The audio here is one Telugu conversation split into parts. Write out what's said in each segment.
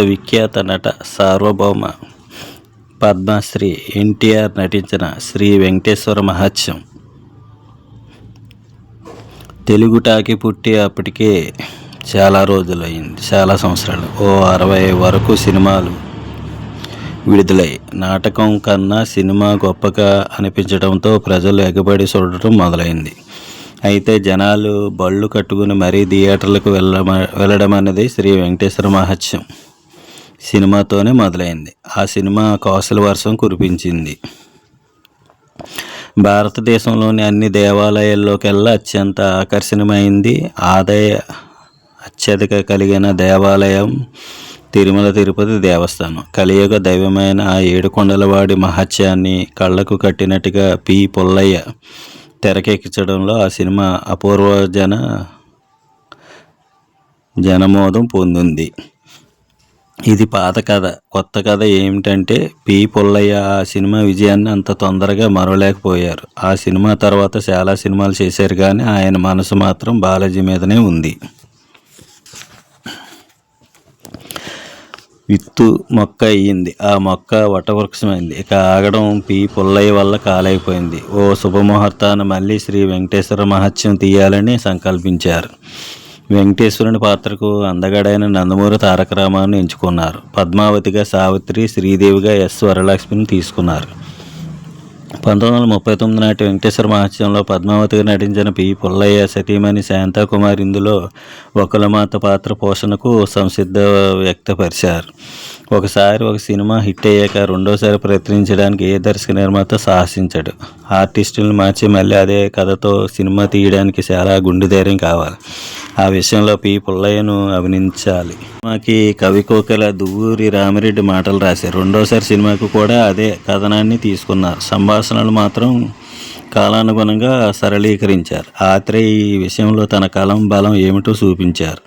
విఖ్యాత నట సార్వభౌమ పద్మశ్రీ ఎన్టీఆర్ నటించిన శ్రీ వెంకటేశ్వర మహత్యం. తెలుగు టాకి పుట్టి అప్పటికే చాలా రోజులు అయింది చాలా సంవత్సరాలు. ఓ అరవై వరకు సినిమాలు విడుదలై నాటకం కన్నా సినిమా గొప్పగా అనిపించడంతో ప్రజలు ఎగబడి చూడటం మొదలైంది. అయితే జనాలు బళ్ళు కట్టుకుని మరీ థియేటర్లకు వెళ్ళమ వెళ్ళడం అనేది శ్రీ వెంకటేశ్వర మహత్యం. సినిమాతోనే మొదలైంది. ఆ సినిమా కౌశల వర్షం కురిపించింది. భారతదేశంలోని అన్ని దేవాలయాల్లోకెల్లా అత్యంత ఆకర్షణీయమైంది. ఆదాయ అత్యధిక కలిగిన దేవాలయం తిరుమల తిరుపతి దేవస్థానం. కలియుగ దైవమైన ఆ ఏడుకొండలవాడి మహత్యాన్ని కళ్ళకు కట్టినట్టుగా పి. పుల్లయ్య తెరకెక్కించడంలో ఆ సినిమా అపూర్వ జన జనమోదం పొందింది. ఇది పాత కథ. కొత్త కథ ఏమిటంటే పి. పుల్లయ్య ఆ సినిమా విజయాన్ని అంత తొందరగా మరవలేకపోయారు. ఆ సినిమా తర్వాత చాలా సినిమాలు చేశారు కానీ ఆయన మనసు మాత్రం బాలాజీ మీదనే ఉంది. విత్తు మొక్క అయ్యింది. ఆ మొక్క వటవృక్షమైంది. ఇక ఆగడం పి. పుల్లయ్య వల్ల కాలైపోయింది. ఓ శుభముహూర్తాన మళ్ళీ శ్రీ వెంకటేశ్వర మహత్యం తీయాలని సంకల్పించారు. వెంకటేశ్వరుని పాత్రకు అందగాడైన నందమూరి తారక రామాను ఎంచుకున్నారు. పద్మావతిగా సావిత్రి శ్రీదేవిగా ఎస్ వరలక్ష్మిని తీసుకున్నారు. పంతొమ్మిది వందల ముప్పై తొమ్మిది నాటి వెంకటేశ్వర మహత్యంలో పద్మావతిగా నటించిన పి. పుల్లయ్య సతీమణి శాంతాకుమార్ ఇందులో ఒకలమాత పాత్ర పోషణకు సంసిద్ధ వ్యక్తపరిచారు. ఒకసారి ఒక సినిమా హిట్ అయ్యాక రెండోసారి ప్రయత్నించడానికి ఏ దర్శక నిర్మాత సాహసించాడు. ఆర్టిస్టులను మార్చి మళ్ళీ అదే కథతో సినిమా తీయడానికి చాలా గుండె ధైర్యం కావాలి. ఆ విషయంలో పి పుల్లయ్యను అభినందించాలి. సినిమాకి కవి కోకల దువ్వూరి రామిరెడ్డి మాటలు రాశారు. రెండోసారి సినిమాకు కూడా అదే కథనాన్ని తీసుకున్నారు. సంభాషణలు మాత్రం కాలానుగుణంగా సరళీకరించారు. ఆత్రే ఈ విషయంలో తన కలం బలం ఏమిటో చూపించారు.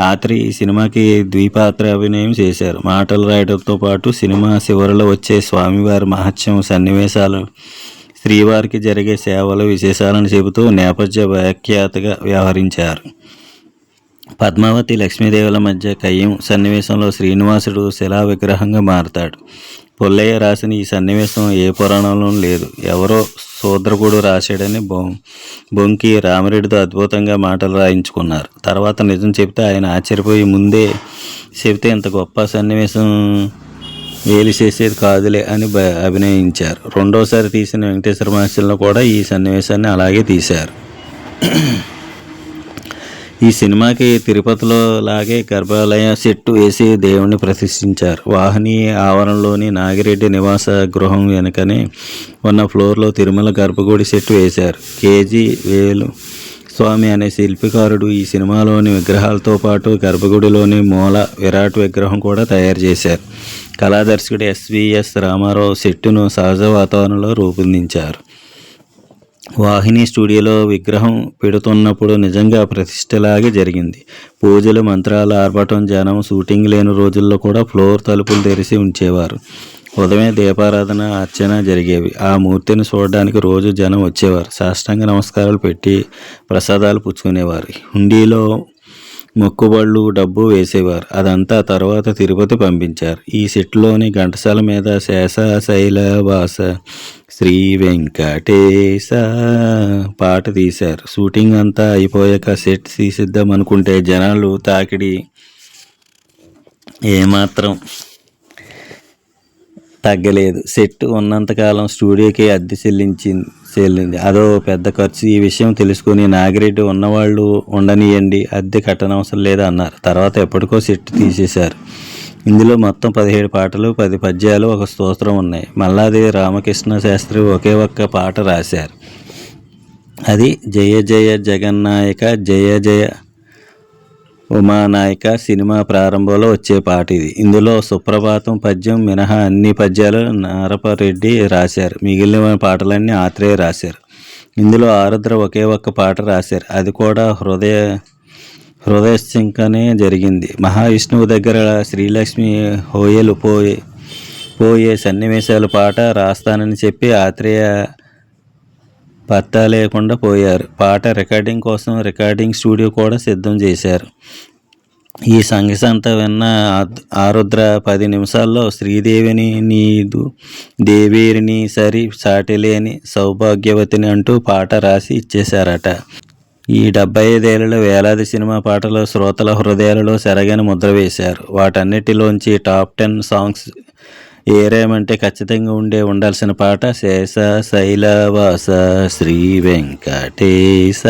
ఆత్రి ఈ సినిమాకి ద్విపాత్ర అభినయం చేశారు. మాటలు రాయడంతో పాటు సినిమా చివరిలో వచ్చే స్వామివారి మహత్యం సన్నివేశాలు శ్రీవారికి జరిగే సేవలు విశేషాలను చెబుతూ నేపథ్య వ్యాఖ్యాతగా వ్యవహరించారు. పద్మావతి లక్ష్మీదేవుల మధ్య కయ్యం సన్నివేశంలో శ్రీనివాసుడు శిలా విగ్రహంగా మారతాడు. పుల్లయ్య రాసిన ఈ సన్నివేశం ఏ పురాణంలో లేదు. ఎవరో శూద్రకుడు రాశాడని బొ బొంకి రామరెడ్డితో అద్భుతంగా మాటలు రాయించుకున్నారు. తర్వాత నిజం చెప్తే ఆయన ఆశ్చర్యపోయి ముందే చెబితే ఇంత గొప్ప సన్నివేశం వేలి చేసేది కాదులే అని అభినయించారు. రెండోసారి తీసిన వెంకటేశ్వర మహర్షిలో కూడా ఈ సన్నివేశాన్ని అలాగే తీశారు. ఈ సినిమాకి తిరుపతిలో లాగే గర్భాలయ సెట్టు వేసి దేవుణ్ణి ప్రతిష్ఠించారు. వాహిని ఆవరణలోని నాగిరెడ్డి నివాస గృహం వెనుకనే ఉన్న ఫ్లోర్లో తిరుమల గర్భగుడి సెట్టు వేశారు. కేజీ వేలు స్వామి అనే శిల్పికారుడు ఈ సినిమాలోని విగ్రహాలతో పాటు గర్భగుడిలోని మూల విరాట్ విగ్రహం కూడా తయారు చేశారు. కళాదర్శకుడు ఎస్విఎస్ రామారావు సెట్టును సహజ వాతావరణంలో రూపొందించారు. వాహిని స్టూడియోలో విగ్రహం పెడుతున్నప్పుడు నిజంగా ప్రతిష్టలాగే జరిగింది. పూజలు మంత్రాలు ఆర్భటం జనం షూటింగ్ లేని రోజుల్లో కూడా ఫ్లోర్ తలుపులు తెరిచి ఉంచేవారు. ఉదయం దీపారాధన అర్చన జరిగేవి. ఆ మూర్తిని చూడడానికి రోజు జనం వచ్చేవారు. సాష్టాంగ నమస్కారాలు పెట్టి ప్రసాదాలు పుచ్చుకునేవారు. హుండీలో మొక్కుబళ్ళు డబ్బు వేసేవారు. అదంతా తర్వాత తిరుపతి పంపించారు. ఈ సెట్లోని ఘంటసాల మీద శేషశైల వాస శ్రీ వెంకటేశ పాట తీశారు. షూటింగ్ అంతా అయిపోయాక సెట్ తీసిద్దాం అనుకుంటే జనాలు తాకిడి ఏమాత్రం తగ్గలేదు. సెట్ ఉన్నంతకాలం స్టూడియోకి అద్దె చెల్లించింది. తేలింది అదో పెద్ద ఖర్చు. ఈ విషయం తెలుసుకుని నాగిరెడ్డి ఉన్నవాళ్ళు ఉండనియండి. అద్దె కట్టనవసరం లేదా అన్నారు. తర్వాత ఎప్పటికో సెట్ తీసేశారు. ఇందులో మొత్తం పదిహేడు పాటలు పది పద్యాలు ఒక స్తోత్రం ఉన్నాయి. మల్లాదేవి రామకృష్ణ శాస్త్రి ఒకే ఒక్క పాట రాశారు. అది జయ జయ జగన్నాయక జయ జయ ఉమానాయక సినిమా ప్రారంభంలో వచ్చే పాట ఇది. ఇందులో సుప్రభాతం పద్యం మినహా అన్ని పద్యాలు నారపరెడ్డి రాశారు. మిగిలిన పాటలన్నీ ఆత్రేయ రాశారు. ఇందులో ఆరుద్ర ఒకే ఒక్క పాట రాశారు. అది కూడా హృదయ హృదయశంకనే జరిగింది. మహావిష్ణువు దగ్గర శ్రీలక్ష్మి హోయలు పోయే పోయే సన్నివేశాలు పాట రాస్తానని చెప్పి ఆత్రేయ పత్తా లేకుండా పోయారు. పాట రికార్డింగ్ కోసం రికార్డింగ్ స్టూడియో కూడా సిద్ధం చేశారు. ఈ సంగసంతా విన్న ఆరుద్ర పది నిమిషాల్లో శ్రీదేవిని నీదు దేవేరిని సరి సాటిలేని సౌభాగ్యవతిని అంటూ పాట రాసి ఇచ్చేశారట. ఈ డెబ్బై ఐదేళ్ళలో వేలాది సినిమా పాటలు శ్రోతల హృదయాలలో సెరగని ముద్ర వేశారు. వాటన్నిటిలోంచి టాప్ టెన్ సాంగ్స్ ఏరేమంటే ఖచ్చితంగా ఉండే ఉండాల్సిన పాట శేష శైలవాస శ్రీ వెంకటేశ.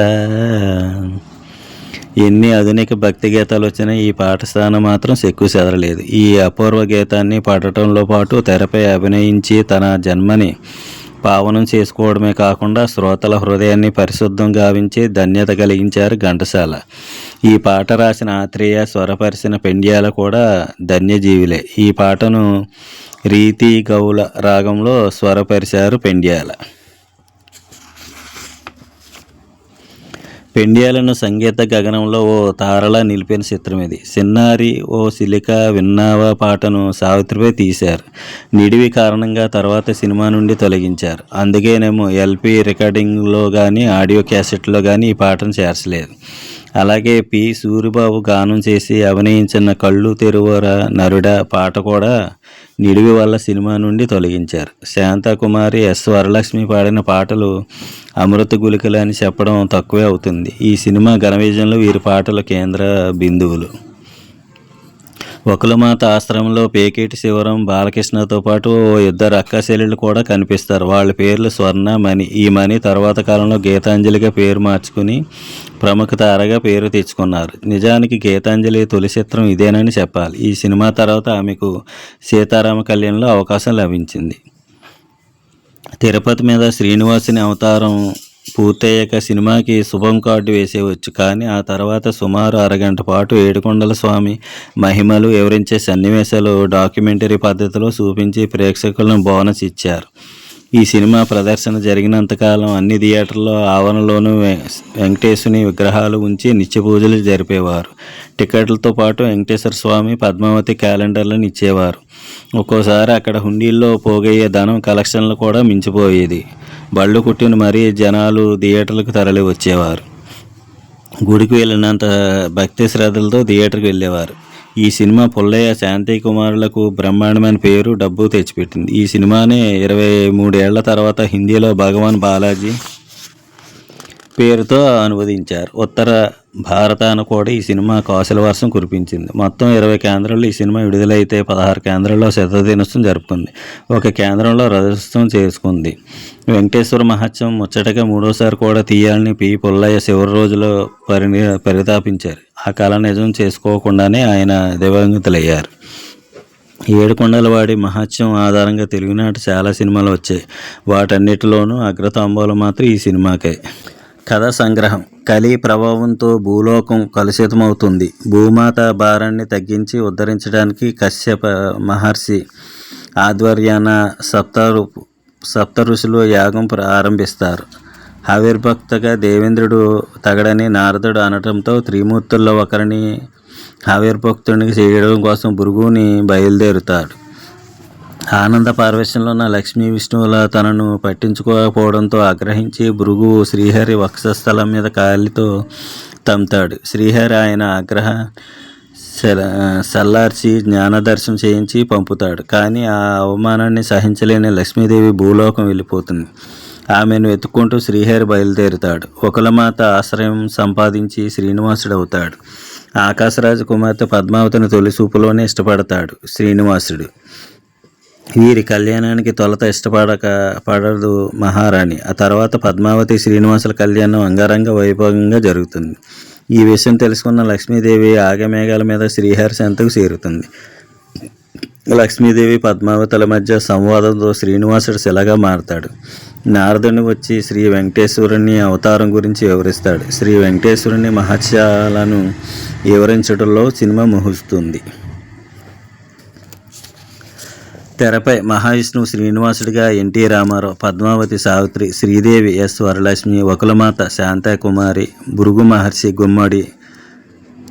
ఎన్ని ఆధునిక భక్తి గీతాలు వచ్చినా ఈ పాఠస్థానం మాత్రం సెక్కు చెదరలేదు. ఈ అపూర్వ గీతాన్ని పాడటంలో పాటు తెరపై అభినయించి తన జన్మని పావనం చేసుకోవడమే కాకుండా శ్రోతల హృదయాన్ని పరిశుద్ధం గావించి ధన్యత కలిగించారు ఘంటసాల. ఈ పాట రాసిన ఆత్రేయ స్వరపరిచిన పెండ్యాల కూడా ధన్యజీవులే. ఈ పాటను రీతి గౌల రాగంలో స్వరపరిచారు పెండ్యాల. పెండ్యాలను సంగీత గగనంలో ఓ తారలా నిలిపిన చిత్రం ఇది. సిన్నారి ఓ సిలిక విన్నావా పాటను సావిత్రిపై తీశారు. నిడివి కారణంగా తర్వాత సినిమా నుండి తొలగించారు. అందుకేనేమో ఎల్పి రికార్డింగ్లో కానీ ఆడియో క్యాసెట్లో కానీ ఈ పాటను చేర్చలేదు. అలాగే పి. సూరిబాబు గానం చేసి అభినయించిన కళ్ళు తెరువర నరుడ పాట కూడా నిడివి వల్ల సినిమా నుండి తొలగించారు. శాంతకుమారి ఎస్ వరలక్ష్మి పాడిన పాటలు అమృత గులికలు అని చెప్పడం తక్కువే అవుతుంది. ఈ సినిమా ఘన విజయంలో వీరి పాటలు కేంద్ర బిందువులు. ఒకలమాత ఆశ్రమంలో పేకేటి శివరం బాలకృష్ణతో పాటు ఓ ఇద్దరు అక్కశైలులు కూడా కనిపిస్తారు. వాళ్ళ పేర్లు స్వర్ణ మణి. ఈ మణి తర్వాత కాలంలో గీతాంజలిగా పేరు మార్చుకుని ప్రముఖ తారగా పేరు తెచ్చుకున్నారు. నిజానికి గీతాంజలి తొలి చిత్రం ఇదేనని చెప్పాలి. ఈ సినిమా తర్వాత ఆమెకు సీతారామ కళ్యాణ్లో అవకాశం లభించింది. తిరుపతి మీద శ్రీనివాసుని అవతారం పూర్తయ్యాక సినిమాకి శుభం కార్డు వేసేవచ్చు. కానీ ఆ తర్వాత సుమారు అరగంట పాటు ఏడుకొండల స్వామి మహిమలు వివరించే సన్నివేశాలు డాక్యుమెంటరీ పద్ధతిలో చూపించి ప్రేక్షకులను బోనస్ ఇచ్చారు. ఈ సినిమా ప్రదర్శన జరిగినంతకాలం అన్ని థియేటర్ల ఆవరణలోనూ వె- వెంకటేశుని విగ్రహాలు ఉంచి నిత్య పూజలు జరిపేవారు. టికెట్లతో పాటు వెంకటేశ్వర స్వామి పద్మావతి క్యాలెండర్లను ఇచ్చేవారు. ఒక్కోసారి అక్కడ హుండీల్లో పోగయ్యే ధనం కలెక్షన్లు కూడా మించిపోయేది. బళ్ళు కుట్టిన మరీ జనాలు థియేటర్లకు తరలి వచ్చేవారు. గుడికి వెళ్ళినంత భక్తి శ్రద్ధలతో థియేటర్కి వెళ్ళేవారు. ఈ సినిమా పుల్లయ్య శాంతి కుమారులకు బ్రహ్మాండమైన పేరు డబ్బు తెచ్చిపెట్టింది. ఈ సినిమాని ఇరవై మూడేళ్ళ తర్వాత హిందీలో భగవాన్ బాలాజీ పేరుతో అనువదించారు. ఉత్తర భారతాన కూడా ఈ సినిమా కాసుల వర్షం కురిపించింది. మొత్తం ఇరవై కేంద్రాల్లో ఈ సినిమా విడుదలైతే పదహారు కేంద్రాల్లో శతదినోత్సవం జరుపుకుంది. ఒక కేంద్రంలో రథోత్సవం చేసుకుంది. వెంకటేశ్వర మహత్యం ముచ్చటగా మూడోసారి కూడా తీయాలని పి. పుల్లయ్య చివరి రోజులో పరిణి పరితాపించారు. ఆ కళ నిజం చేసుకోకుండానే ఆయన దివంగతులయ్యారు. ఏడుకొండలవాడి మహత్యం ఆధారంగా తెలుగునాట చాలా సినిమాలు వచ్చాయి. వాటన్నిటిలోనూ అగ్రతాంబోలు మాత్రం ఈ సినిమాకే. కథ సంగ్రహం. కలి ప్రభావంతో భూలోకం కలుషితమవుతుంది. భూమాత భారాన్ని తగ్గించి ఉద్ధరించడానికి కశ్యప మహర్షి ఆధ్వర్యాన సప్త సప్త ఋషులు యాగం ప్రారంభిస్తారు ఆవిర్భక్తగా దేవేంద్రుడు తగడని నారదుడు అనటంతో త్రిమూర్తుల్లో ఒకరిని ఆవిర్భక్తుడిని చేయడం కోసం భృగుని బయలుదేరుతాడు. ఆనంద పార్వేశంలో ఉన్న లక్ష్మీ విష్ణువుల తనను పట్టించుకోకపోవడంతో ఆగ్రహించి భృగు శ్రీహరి వక్షస్థలం మీద కాలితో తమ్ముతాడు శ్రీహరి ఆయన ఆగ్రహ సల- సల్లార్చి జ్ఞానదర్శనం చేయించి పంపుతాడు. కానీ ఆ అవమానాన్ని సహించలేని లక్ష్మీదేవి భూలోకం వెళ్ళిపోతుంది. ఆమెను వెతుక్కుంటూ శ్రీహరి బయలుదేరుతాడు. ఒకలమాత ఆశ్రయం సంపాదించి శ్రీనివాసుడు అవుతాడు ఆకాశరాజు కుమార్తె పద్మావతిని తొలి చూపులోనే ఇష్టపడతాడు శ్రీనివాసుడు. వీరి కళ్యాణానికి తొలత ఇష్టపడక పడదు మహారాణి. ఆ తర్వాత పద్మావతి శ్రీనివాసుల కళ్యాణం అంగరంగ వైభవంగా జరుగుతుంది. ఈ విషయం తెలుసుకున్న లక్ష్మీదేవి ఆగమేఘాల మీద శ్రీహరి సంతకు చేరుతుంది. లక్ష్మీదేవి పద్మావతుల మధ్య సంవాదంతో శ్రీనివాసుడు శిలగా మారతాడు. నారదుని వచ్చి శ్రీ వెంకటేశ్వరుని అవతారం గురించి వివరిస్తాడు. శ్రీ వెంకటేశ్వరుని మహత్యాలను వివరించడంలో సినిమా ముహుస్తుంది తెరపై మహావిష్ణువు శ్రీనివాసుడిగా ఎన్టీ రామారావు పద్మావతి సావిత్రి శ్రీదేవి ఎస్ వరలక్ష్మి వకులమాత శాంతాకుమారి భృగు మహర్షి గుమ్మడి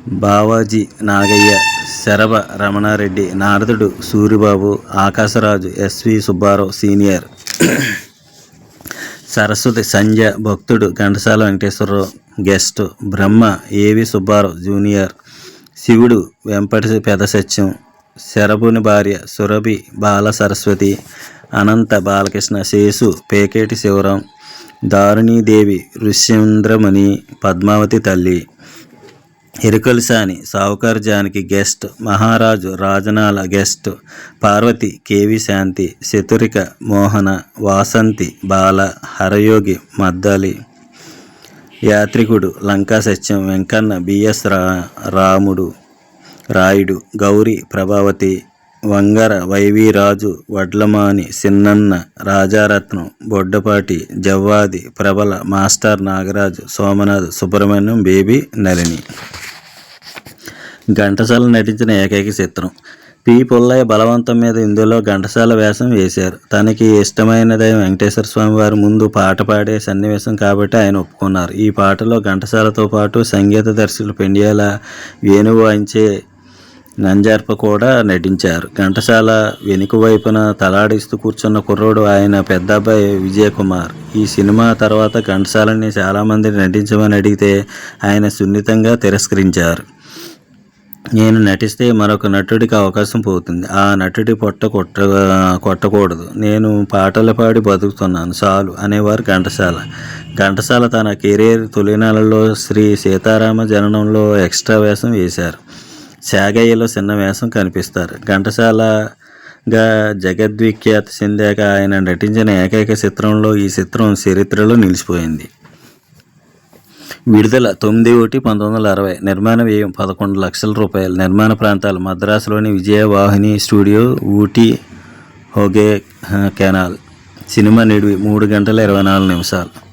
బావాజీ నాగయ్య శరభ రమణారెడ్డి నారదుడు సూరిబాబు ఆకాశరాజు ఎస్వి సుబ్బారావు సీనియర్. సరస్వతి సంధ్య భక్తుడు ఘంటసాల వెంకటేశ్వరరావు గెస్ట్ బ్రహ్మ ఏవి సుబ్బారావు జూనియర్ శివుడు వెంపటి పెద సత్యం శరభుని భార్య సురభి బాల సరస్వతి అనంత బాలకృష్ణ శేషు పేకేటి శివరాం దారుణీదేవి ఋష్యేంద్రమణి పద్మావతి తల్లి ఎరుకలసాని సావుకార్ జానకి గెస్ట్ మహారాజు రాజనాల గెస్ట్ పార్వతి కేవి శాంతి శతురిక మోహన వాసంతి బాల హరయోగి మద్దాలి యాత్రికుడు లంకా సత్యం వెంకన్న బిఎస్ రా రాముడు రాయుడు గౌరి ప్రభావతి వంగర వైవీరాజు వడ్లమాని సిన్నన్న రాజారత్నం బొడ్డపాటి జవ్వాది ప్రబల మాస్టర్ నాగరాజు సోమనాథ్ సుబ్రహ్మణ్యం బేబీ నలిని ఘంటసాల నటించిన ఏకైక చిత్రం. పి. పుల్లయ్య బలవంతం మీద ఇందులో ఘంటసాల వేషం వేశారు. తనకి ఇష్టమైనదే వెంకటేశ్వర స్వామి వారి ముందు పాట పాడే సన్నివేశం కాబట్టి ఆయన ఒప్పుకున్నారు. ఈ పాటలో ఘంటసాలతో పాటు సంగీత దర్శకులు పెండియాల వేణువు వాయించే నంజార్ప కూడా నటించారు. ఘంటసాల వెనుక వైపున తలాడిస్తూ కూర్చున్న కుర్రోడు ఆయన పెద్ద అబ్బాయి విజయ్ కుమార్ ఈ సినిమా తర్వాత ఘంటసాలని చాలామంది నటించమని అడిగితే ఆయన సున్నితంగా తిరస్కరించారు. నేను నటిస్తే మరొక నటుడికి అవకాశం పోతుంది. ఆ నటుడి పొట్ట కొట్ట కొట్టకూడదు. నేను పాటలు పాడి బతుకుతున్నాను. చాలు అనేవారు ఘంటసాల. ఘంటసాల తన కెరీర్ తొలినాళ్ళలో శ్రీ సీతారామ జననంలో ఎక్స్ట్రా వేషం వేశారు. శాగయ్యలో చిన్న వేషం కనిపిస్తారు. ఘంటసాలగా జగద్విఖ్యాతి చెందాక ఆయన నటించిన ఏకైక చిత్రంలో ఈ చిత్రం చరిత్రలో నిలిచిపోయింది. విడుదల తొమ్మిది ఒకటి పంతొమ్మిది వందల అరవై నిర్మాణ వ్యయం పదకొండు లక్షల రూపాయలు. నిర్మాణ ప్రాంతాలు మద్రాసులోని Vijayavahini studio Ooty హోగే canal. Cinema నిడివి మూడు గంటల ఇరవై నాలుగు నిమిషాలు.